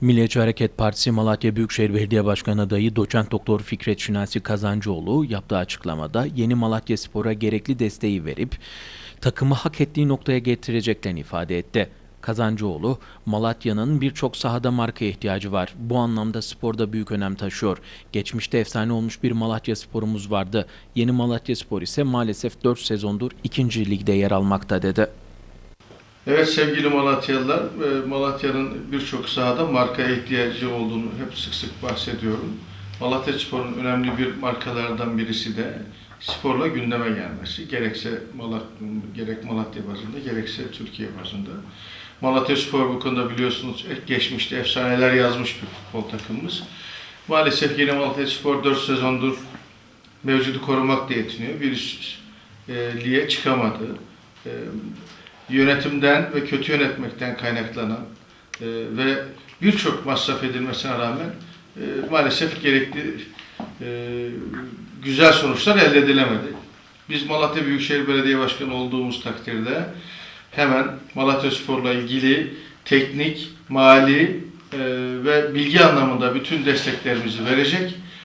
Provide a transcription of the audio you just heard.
Milliyetçi Hareket Partisi Malatya Büyükşehir Belediye Başkanı adayı Doçent Doktor Fikret Şinasi Kazancıoğlu yaptığı açıklamada yeni Malatya Spor'a gerekli desteği verip takımı hak ettiği noktaya getireceklerini ifade etti. Kazancıoğlu, Malatya'nın birçok sahada marka ihtiyacı var. Bu anlamda sporda büyük önem taşıyor. Geçmişte efsane olmuş bir Malatya sporumuz vardı. Yeni Malatya Spor ise maalesef 4 sezondur 2. ligde yer almakta dedi. Evet sevgili Malatyalılar, e, Malatya'nın birçok sahada marka ihtiyacı olduğunu hep sık sık bahsediyorum. Malatya Spor'un önemli bir markalardan birisi de sporla gündeme gelmesi. Gerekse Malat gerek Malatya bazında gerekse Türkiye bazında. Malatya Spor bu konuda biliyorsunuz geçmişte efsaneler yazmış bir futbol takımımız. Maalesef yine Malatya Spor 4 sezondur mevcudu korumakla yetiniyor. Bir üst e, lige çıkamadı. E, yönetimden ve kötü yönetmekten kaynaklanan e, ve birçok masraf edilmesine rağmen e, maalesef gerekli e, güzel sonuçlar elde edilemedi. Biz Malatya Büyükşehir Belediye Başkanı olduğumuz takdirde hemen Malatya Spor'la ilgili teknik, mali e, ve bilgi anlamında bütün desteklerimizi verecek